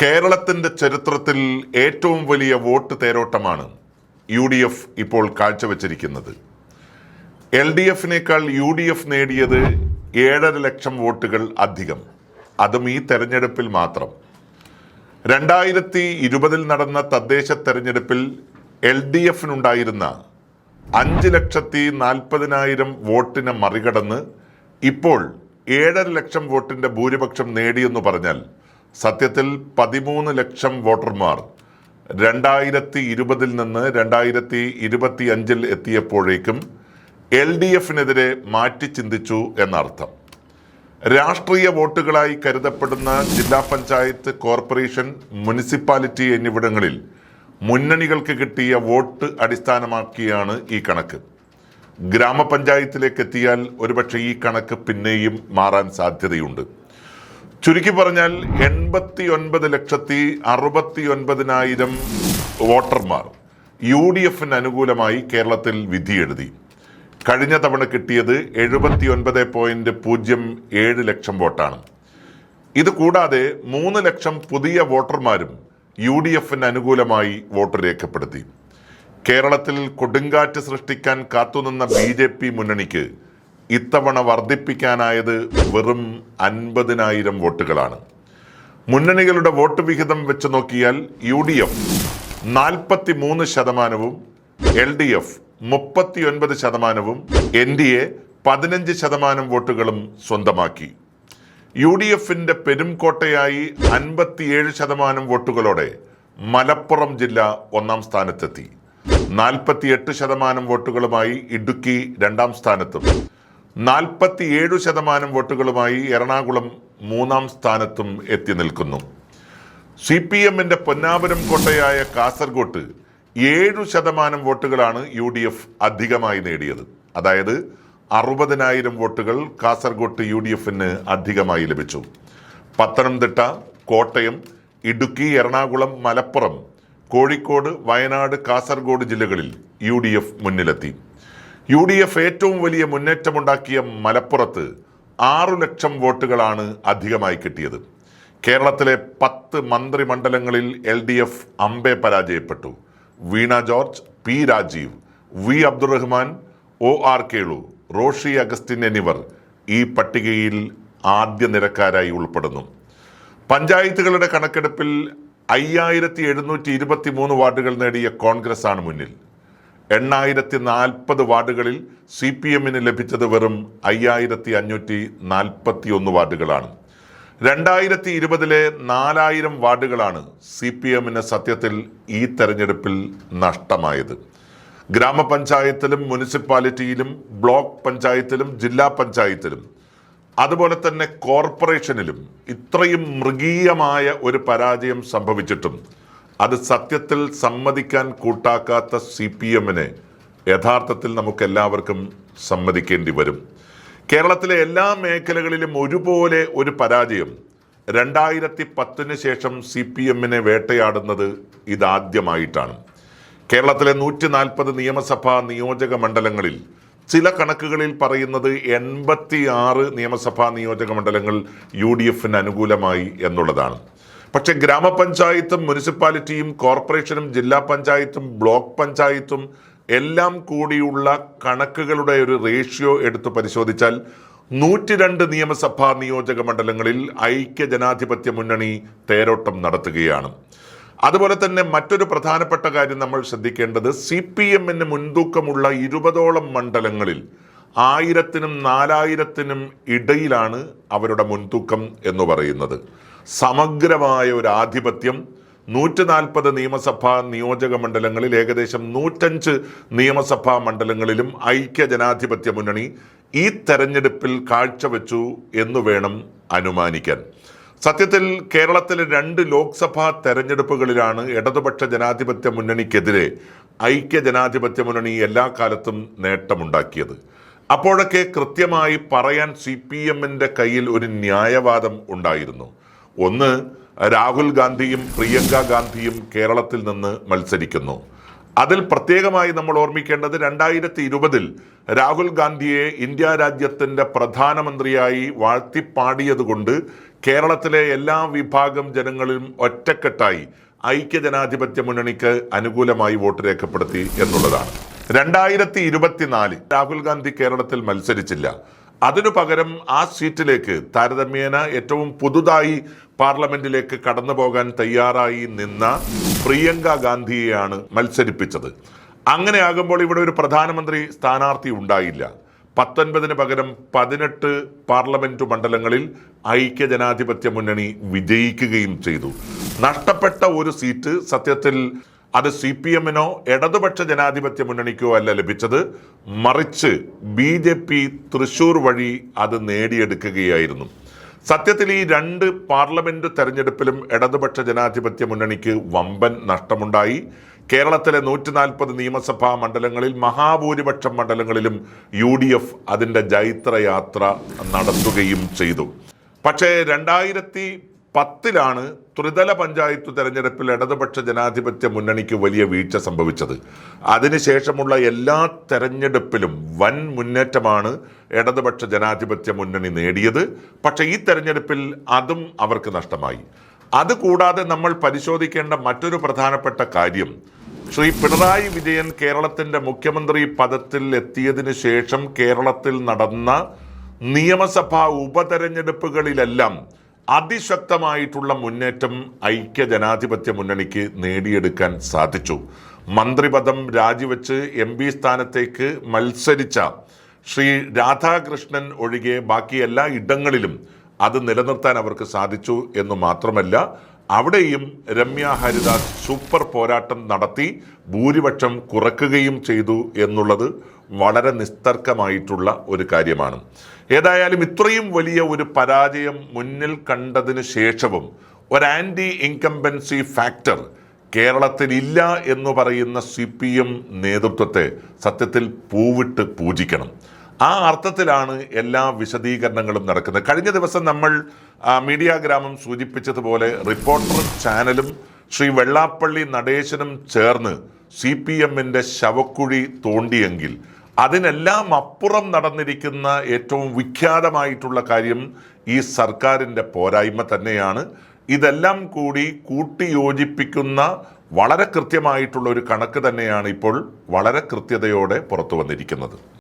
കേരളത്തിന്റെ ചരിത്രത്തിൽ ഏറ്റവും വലിയ വോട്ട് തേരോട്ടമാണ് യു ഡി എഫ് ഇപ്പോൾ കാഴ്ചവെച്ചിരിക്കുന്നത്. എൽ ഡി എഫിനേക്കാൾ യു ഡി എഫ് നേടിയത് ഏഴര ലക്ഷം വോട്ടുകൾ അധികം. അതും ഈ തെരഞ്ഞെടുപ്പിൽ മാത്രം. രണ്ടായിരത്തി ഇരുപതിൽ നടന്ന തദ്ദേശ തെരഞ്ഞെടുപ്പിൽ എൽ ഡി എഫിനുണ്ടായിരുന്ന അഞ്ച് ലക്ഷത്തി നാൽപ്പതിനായിരം വോട്ടിനെ മറികടന്ന് ഇപ്പോൾ ഏഴര ലക്ഷം വോട്ടിന്റെ ഭൂരിപക്ഷം നേടിയെന്ന് പറഞ്ഞാൽ സത്യത്തിൽ പതിമൂന്ന് ലക്ഷം വോട്ടർമാർ രണ്ടായിരത്തി ഇരുപതിൽ നിന്ന് രണ്ടായിരത്തി ഇരുപത്തി അഞ്ചിൽ എത്തിയപ്പോഴേക്കും എൽ ഡി എഫിനെതിരെ മാറ്റി ചിന്തിച്ചു എന്നർത്ഥം. രാഷ്ട്രീയ വോട്ടുകളായി കരുതപ്പെടുന്ന ജില്ലാ പഞ്ചായത്ത് കോർപ്പറേഷൻ മുനിസിപ്പാലിറ്റി എന്നിവിടങ്ങളിൽ മുന്നണികൾക്ക് കിട്ടിയ വോട്ട് അടിസ്ഥാനമാക്കിയാണ് ഈ കണക്ക്. ഗ്രാമപഞ്ചായത്തിലേക്ക് എത്തിയാൽ ഒരുപക്ഷെ ഈ കണക്ക് പിന്നെയും മാറാൻ സാധ്യതയുണ്ട്. ചുരുക്കി പറഞ്ഞാൽ എൺപത്തി ഒൻപത് ലക്ഷത്തി അറുപത്തി ഒൻപതിനായിരം വോട്ടർമാർ യു ഡി എഫിന് അനുകൂലമായി കേരളത്തിൽ വിധിയെഴുതി കഴിഞ്ഞ തവണ കിട്ടിയത് എഴുപത്തി ഒൻപത് പോയിന്റ് പൂജ്യം ഏഴ് ലക്ഷം വോട്ടാണ്. ഇത് കൂടാതെ മൂന്ന് ലക്ഷം പുതിയ വോട്ടർമാരും യു ഡി എഫിന് അനുകൂലമായി വോട്ട് രേഖപ്പെടുത്തി. കേരളത്തിൽ കൊടുങ്കാറ്റ് സൃഷ്ടിക്കാൻ കാത്തുനിന്ന ബി ജെ പി മുന്നണിക്ക് ഇത്തവണ വർദ്ധിപ്പിക്കാനായത് വെറും അൻപതിനായിരം വോട്ടുകളാണ്. മുന്നണികളുടെ വോട്ട് വിഹിതം വെച്ച് നോക്കിയാൽ യു ഡി എഫ് നാൽപ്പത്തി മൂന്ന് ശതമാനവും എൽ ഡി എഫ് മുപ്പത്തിയൊൻപത് ശതമാനവും എൻ ഡി എ പതിനഞ്ച് ശതമാനം വോട്ടുകളും സ്വന്തമാക്കി. യു ഡി എഫിന്റെ പെരുംകോട്ടയായി അൻപത്തിയേഴ് ശതമാനം വോട്ടുകളോടെ മലപ്പുറം ജില്ല ഒന്നാം സ്ഥാനത്തെത്തി. നാൽപ്പത്തിയെട്ട് ശതമാനം വോട്ടുകളുമായി ഇടുക്കി രണ്ടാം സ്ഥാനത്തും. നാൽപ്പത്തിയേഴ് ശതമാനം വോട്ടുകളുമായി എറണാകുളം മൂന്നാം സ്ഥാനത്തും എത്തി നിൽക്കുന്നു. സി പി എമ്മിന്റെ പൊന്നാപുരം കോട്ടയായ കാസർഗോട്ട് ഏഴു ശതമാനം വോട്ടുകളാണ് യു ഡി എഫ് അധികമായി നേടിയത്. അതായത് അറുപതിനായിരം വോട്ടുകൾ കാസർഗോട്ട് യു ഡി എഫിന് അധികമായി ലഭിച്ചു. പത്തനംതിട്ട കോട്ടയം ഇടുക്കി എറണാകുളം മലപ്പുറം കോഴിക്കോട് വയനാട് കാസർഗോഡ് ജില്ലകളിൽ യു മുന്നിലെത്തി. യു ഡി എഫ് ഏറ്റവും വലിയ മുന്നേറ്റമുണ്ടാക്കിയ മലപ്പുറത്ത് ആറു ലക്ഷം വോട്ടുകളാണ് അധികമായി കിട്ടിയത്. കേരളത്തിലെ പത്ത് മന്ത്രിമണ്ഡലങ്ങളിൽ എൽ ഡി എഫ് അമ്പെ പരാജയപ്പെട്ടു. Veena George P Rajeev V Abdurahiman O R Kelu Roshi Augustine എന്നിവർ ഈ പട്ടികയിൽ ആദ്യ നിരക്കാരായി ഉൾപ്പെടുന്നു. പഞ്ചായത്തുകളുടെ കണക്കെടുപ്പിൽ അയ്യായിരത്തി എഴുന്നൂറ്റി ഇരുപത്തി മൂന്ന് വാർഡുകൾ നേടിയ കോൺഗ്രസ് ആണ് മുന്നിൽ. എണ്ണായിരത്തി നാൽപ്പത് വാർഡുകളിൽ സി പി എമ്മിന് ലഭിച്ചത് വെറും അയ്യായിരത്തി അഞ്ഞൂറ്റി നാൽപ്പത്തി ഒന്ന് വാർഡുകളാണ്. രണ്ടായിരത്തി ഇരുപതിലെ നാലായിരം വാർഡുകളാണ് സി പി എമ്മിന് സത്യത്തിൽ ഈ തെരഞ്ഞെടുപ്പിൽ നഷ്ടമായത്. ഗ്രാമപഞ്ചായത്തിലും മുനിസിപ്പാലിറ്റിയിലും ബ്ലോക്ക് പഞ്ചായത്തിലും ജില്ലാ പഞ്ചായത്തിലും അതുപോലെ തന്നെ കോർപ്പറേഷനിലും ഇത്രയും മൃഗീയമായ ഒരു പരാജയം സംഭവിച്ചിട്ടും അത് സത്യത്തിൽ സമ്മതിക്കാൻ കൂട്ടാക്കാത്ത സി പി എമ്മിനെ യഥാർത്ഥത്തിൽ നമുക്ക് എല്ലാവർക്കും സമ്മതിക്കേണ്ടി വരും. കേരളത്തിലെ എല്ലാ മേഖലകളിലും ഒരുപോലെ ഒരു പരാജയം രണ്ടായിരത്തി പത്തിന് ശേഷം സി പി എമ്മിനെ വേട്ടയാടുന്നത് ഇതാദ്യമായിട്ടാണ്. കേരളത്തിലെ നൂറ്റി നാൽപ്പത് നിയമസഭാ നിയോജക മണ്ഡലങ്ങളിൽ ചില കണക്കുകളിൽ പറയുന്നത് എൺപത്തി ആറ് നിയമസഭാ നിയോജക മണ്ഡലങ്ങൾ യു ഡി എഫിന് അനുകൂലമായി എന്നുള്ളതാണ്. പക്ഷെ ഗ്രാമപഞ്ചായത്തും മുനിസിപ്പാലിറ്റിയും കോർപ്പറേഷനും ജില്ലാ പഞ്ചായത്തും ബ്ലോക്ക് പഞ്ചായത്തും എല്ലാം കൂടിയുള്ള കണക്കുകളുടെ ഒരു റേഷ്യോ എടുത്ത് പരിശോധിച്ചാൽ നൂറ്റി രണ്ട് നിയമസഭാ നിയോജക മണ്ഡലങ്ങളിൽ ഐക്യ ജനാധിപത്യ മുന്നണി തേരോട്ടം നടത്തുകയാണ്. അതുപോലെ തന്നെ മറ്റൊരു പ്രധാനപ്പെട്ട കാര്യം നമ്മൾ ശ്രദ്ധിക്കേണ്ടത് സി പി എമ്മിന് മുൻതൂക്കമുള്ള ഇരുപതോളം മണ്ഡലങ്ങളിൽ ആയിരത്തിനും നാലായിരത്തിനും ഇടയിലാണ് അവരുടെ മുൻതൂക്കം എന്ന് പറയുന്നത്. സമഗ്രമായ ഒരു ആധിപത്യം നൂറ്റി നാൽപ്പത് നിയമസഭാ നിയോജക മണ്ഡലങ്ങളിൽ ഏകദേശം നൂറ്റഞ്ച് നിയമസഭാ മണ്ഡലങ്ങളിലും ഐക്യ ജനാധിപത്യ മുന്നണി ഈ തെരഞ്ഞെടുപ്പിൽ കാഴ്ചവെച്ചു എന്ന് വേണം അനുമാനിക്കാൻ. സത്യത്തിൽ കേരളത്തിലെ രണ്ട് ലോക്സഭാ തെരഞ്ഞെടുപ്പുകളിലാണ് ഇടതുപക്ഷ ജനാധിപത്യ മുന്നണിക്കെതിരെ ഐക്യ ജനാധിപത്യ മുന്നണി എല്ലാ കാലത്തും നേട്ടമുണ്ടാക്കിയത്. അപ്പോഴൊക്കെ കൃത്യമായി പറയാൻ സി പി എമ്മിന്റെ കയ്യിൽ ഒരു ന്യായവാദം ഉണ്ടായിരുന്നു. ഒന്ന് രാഹുൽ ഗാന്ധിയും പ്രിയങ്ക ഗാന്ധിയും കേരളത്തിൽ നിന്ന് മത്സരിക്കുന്നു. അതിൽ പ്രത്യേകമായി നമ്മൾ ഓർമ്മിക്കേണ്ടത് രണ്ടായിരത്തി ഇരുപതിൽ രാഹുൽ ഗാന്ധിയെ ഇന്ത്യ രാജ്യത്തിന്റെ പ്രധാനമന്ത്രിയായി വാഴ്ത്തിപ്പാടിയതുകൊണ്ട് കേരളത്തിലെ എല്ലാ വിഭാഗം ജനങ്ങളിലും ഒറ്റക്കെട്ടായി ഐക്യജനാധിപത്യ മുന്നണിക്ക് അനുകൂലമായി വോട്ട് രേഖപ്പെടുത്തി എന്നുള്ളതാണ്. രണ്ടായിരത്തി ഇരുപത്തിനാല് രാഹുൽ ഗാന്ധി കേരളത്തിൽ മത്സരിച്ചില്ല. അതിനു പകരം ആ സീറ്റിലേക്ക് താരതമ്യേന ഏറ്റവും പുതുതായി പാർലമെന്റിലേക്ക് കടന്നു പോകാൻ തയ്യാറായി നിന്ന പ്രിയങ്ക ഗാന്ധിയെയാണ് മത്സരിപ്പിച്ചത്. അങ്ങനെയാകുമ്പോൾ ഇവിടെ ഒരു പ്രധാനമന്ത്രി സ്ഥാനാർത്ഥി ഉണ്ടായില്ല. പത്തൊൻപതിന് പകരം പതിനെട്ട് പാർലമെന്റ് മണ്ഡലങ്ങളിൽ ഐക്യ ജനാധിപത്യ മുന്നണി വിജയിക്കുകയും ചെയ്തു. നഷ്ടപ്പെട്ട ഒരു സീറ്റ് സത്യത്തിൽ അത് സി പി എമ്മിനോ ഇടതുപക്ഷ ജനാധിപത്യ മുന്നണിക്കോ അല്ല ലഭിച്ചത്. മറിച്ച് ബി ജെ പി തൃശൂർ വഴി അത് നേടിയെടുക്കുകയായിരുന്നു. സത്യത്തിൽ ഈ രണ്ട് പാർലമെന്റ് തെരഞ്ഞെടുപ്പിലും ഇടതുപക്ഷ ജനാധിപത്യ മുന്നണിക്ക് വമ്പൻ നഷ്ടമുണ്ടായി. കേരളത്തിലെ നൂറ്റി നാൽപ്പത് നിയമസഭാ മണ്ഡലങ്ങളിൽ മഹാഭൂരിപക്ഷം മണ്ഡലങ്ങളിലും യു ഡി എഫ് അതിന്റെ ജൈത്രയാത്ര നടത്തുകയും ചെയ്തു. പക്ഷേ രണ്ടായിരത്തി പത്തിലാണ് ത്രിതല പഞ്ചായത്ത് തെരഞ്ഞെടുപ്പിൽ ഇടതുപക്ഷ ജനാധിപത്യ മുന്നണിക്ക് വലിയ വീഴ്ച സംഭവിച്ചത്. അതിനുശേഷമുള്ള എല്ലാ തെരഞ്ഞെടുപ്പിലും വൻ മുന്നേറ്റമാണ് ഇടതുപക്ഷ ജനാധിപത്യ മുന്നണി നേടിയത്. പക്ഷേ ഈ തെരഞ്ഞെടുപ്പിൽ അതും അവർക്ക് നഷ്ടമായി. അതുകൂടാതെ നമ്മൾ പരിശോധിക്കേണ്ട മറ്റൊരു പ്രധാനപ്പെട്ട കാര്യം ശ്രീ പിണറായി വിജയൻ കേരളത്തിന്റെ മുഖ്യമന്ത്രി പദത്തിൽ എത്തിയതിനു ശേഷം കേരളത്തിൽ നടന്ന നിയമസഭാ ഉപതെരഞ്ഞെടുപ്പുകളിലെല്ലാം അതിശക്തമായിട്ടുള്ള മുന്നേറ്റം ഐക്യ ജനാധിപത്യ മുന്നണിക്ക് നേടിയെടുക്കാൻ സാധിച്ചു. മന്ത്രിപദം രാജിവെച്ച് എം പി സ്ഥാനത്തേക്ക് മത്സരിച്ച ശ്രീ രാധാകൃഷ്ണൻ ഒഴികെ ബാക്കി എല്ലാ ഇടങ്ങളിലും അത് നിലനിർത്താൻ അവർക്ക് സാധിച്ചു എന്ന് മാത്രമല്ല അവിടെയും രമ്യ ഹരിദാസ് സൂപ്പർ പോരാട്ടം നടത്തി ഭൂരിപക്ഷം കുറക്കുകയും ചെയ്തു എന്നുള്ളത് വളരെ നിസ്തർക്കമായിട്ടുള്ള ഒരു കാര്യമാണ്. ഏതായാലും ഇത്രയും വലിയ ഒരു പരാജയം മുന്നിൽ കണ്ടതിന് ശേഷവും ഒരു ആന്റി ഇൻകംബൻസി ഫാക്ടർ കേരളത്തിൽ ഇല്ല എന്ന് പറയുന്ന സി പി എം നേതൃത്വത്തെ സത്യത്തിൽ പൂവിട്ട് പൂജിക്കണം. ആ അർത്ഥത്തിലാണ് എല്ലാ വിശദീകരണങ്ങളും നടക്കുന്നത്. കഴിഞ്ഞ ദിവസം നമ്മൾ മീഡിയ ഗ്രാമം സൂചിപ്പിച്ചതുപോലെ റിപ്പോർട്ടറും ചാനലും ശ്രീ വെള്ളാപ്പള്ളി നടേശനും ചേർന്ന് സി പി എമ്മിന്റെ ശവക്കുഴി തോണ്ടിയെങ്കിൽ അതിനെല്ലാം അപ്പുറം നടന്നിരിക്കുന്ന ഏറ്റവും വിഖ്യാതമായിട്ടുള്ള കാര്യം ഈ സർക്കാരിന്റെ പോരായ്മ തന്നെയാണ്. ഇതെല്ലാം കൂടി കൂട്ടിയോജിപ്പിക്കുന്ന വളരെ കൃത്യമായിട്ടുള്ള ഒരു കണക്ക് തന്നെയാണ് ഇപ്പോൾ വളരെ കൃത്യതയോടെ പുറത്തു വന്നിരിക്കുന്നത്.